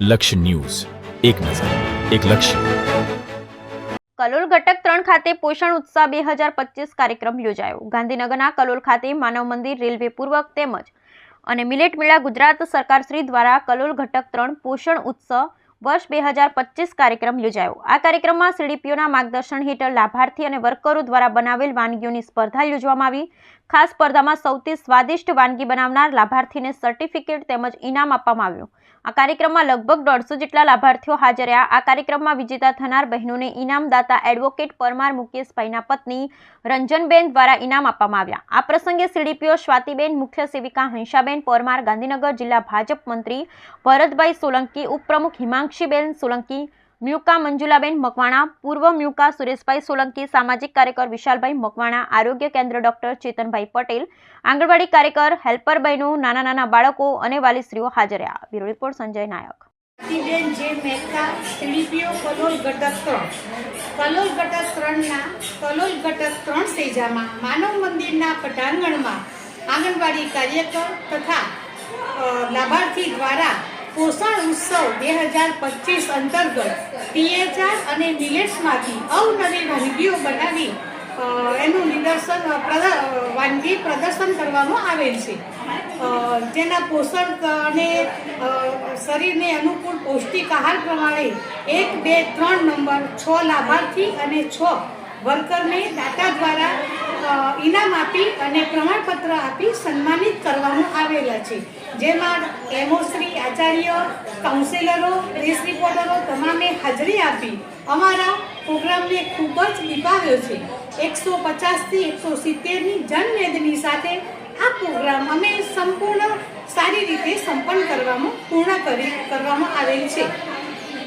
લક્ષ્ય ન્યૂઝ. એક નજર, એક લક્ષ્ય. કલોલ ઘટક ત્રણ ખાતે પોષણ ઉત્સવ બે હજાર પચીસ કાર્યક્રમ યોજાયો. ગાંધીનગરના કલોલ ખાતે માનવ મંદિર, રેલવે પૂર્વક તેમજ અને મિલેટ મેળા ગુજરાત સરકાર શ્રી દ્વારા કલોલ ઘટક ત્રણ પોષણ ઉત્સવ વર્ષ બે હજાર પચીસ કાર્યક્રમ યોજાયો. આ કાર્યક્રમમાં સીડીપીઓના માર્ગદર્શન હેઠળ લાભાર્થી અને વર્કરો દ્વારા બનાવેલ વાનગીઓની સ્પર્ધા યોજવામાં આવી. ખાસ સ્પર્ધામાં સૌથી સ્વાદિષ્ટ વાનગી બનાવનાર લાભાર્થીને સર્ટિફિકેટ તેમજ ઇનામ આપવામાં આવ્યું. આ કાર્યક્રમમાં લગભગ દોઢસો જેટલા લાભાર્થીઓ હાજર રહ્યા. આ કાર્યક્રમમાં વિજેતા થનાર બહેનોને ઇનામદાતા એડવોકેટ પરમાર મુકેશભાઈના પત્ની રંજનબેન દ્વારા ઇનામ આપવામાં આવ્યા. આ પ્રસંગે સીડીપીઓ સ્વાતિબેન, મુખ્ય સેવિકા હંસાબેન, પરમાર ગાંધીનગર જિલ્લા ભાજપ મંત્રી ભરતભાઈ સોલંકી, ઉપપ્રમુખ હિમાંક્ષીબેન સોલંકી મ્યુકા મંજુલાબેન મકવાણા, પૂર્વ મ્યુકા સુરેશભાઈ સોલંકી, સામાજિક કાર્યકર વિશાલભાઈ મકવાણા, આરોગ્ય કેન્દ્ર ડોક્ટર ચેતનભાઈ પટેલ, આંગણવાડી કાર્યકર હેલ્પરભાઈનું નાના નાના બાળકો અને વાલીશ્રીઓ હાજર રહ્યા. Bureau report Sanjay Nayak. બેન જે મહેતા, સીડીપીઓ કલોલ ઘટક ત્રણ. કલોલ ઘટક ત્રણના, કલોલ ઘટક ત્રણ સેજામાં માનવ મંદિરના પટાંગણમાં આંગણવાડી કાર્યકર તથા લાભાર્થી દ્વારા પોષણ ઉત્સવ બે હજાર પચીસ અંતર્ગત પીએચઆર અને મિલેટ્સમાંથી અવનવી વાનગીઓ બનાવી એનું નિદર્શન વાનગી પ્રદર્શન કરવામાં આવેલ છે. જેના પોષણ અને શરીરને અનુકૂળ પૌષ્ટિક આહાર પ્રમાણે એક, બે, ત્રણ નંબર છ લાભાર્થી અને છ વર્કરને દાતા દ્વારા ઇનામ આપી અને પ્રમાણપત્ર આપી સન્માનિત કરવામાં આવેલા છે. જેમાં એમોશ્રી આચાર્ય કાઉન્સિલરો પ્રેસ રિપોર્ટરો તમામે હાજરી આપી અમારા પ્રોગ્રામને ખૂબ જ નિભાવ્યો છે. એકસો પચાસથી એકસો સિત્તેરની જનમેદની સાથે આ પ્રોગ્રામ અમે સંપૂર્ણ સારી રીતે સંપન્ન કરવામાં પૂર્ણ કરી, કરવામાં આવેલ છે.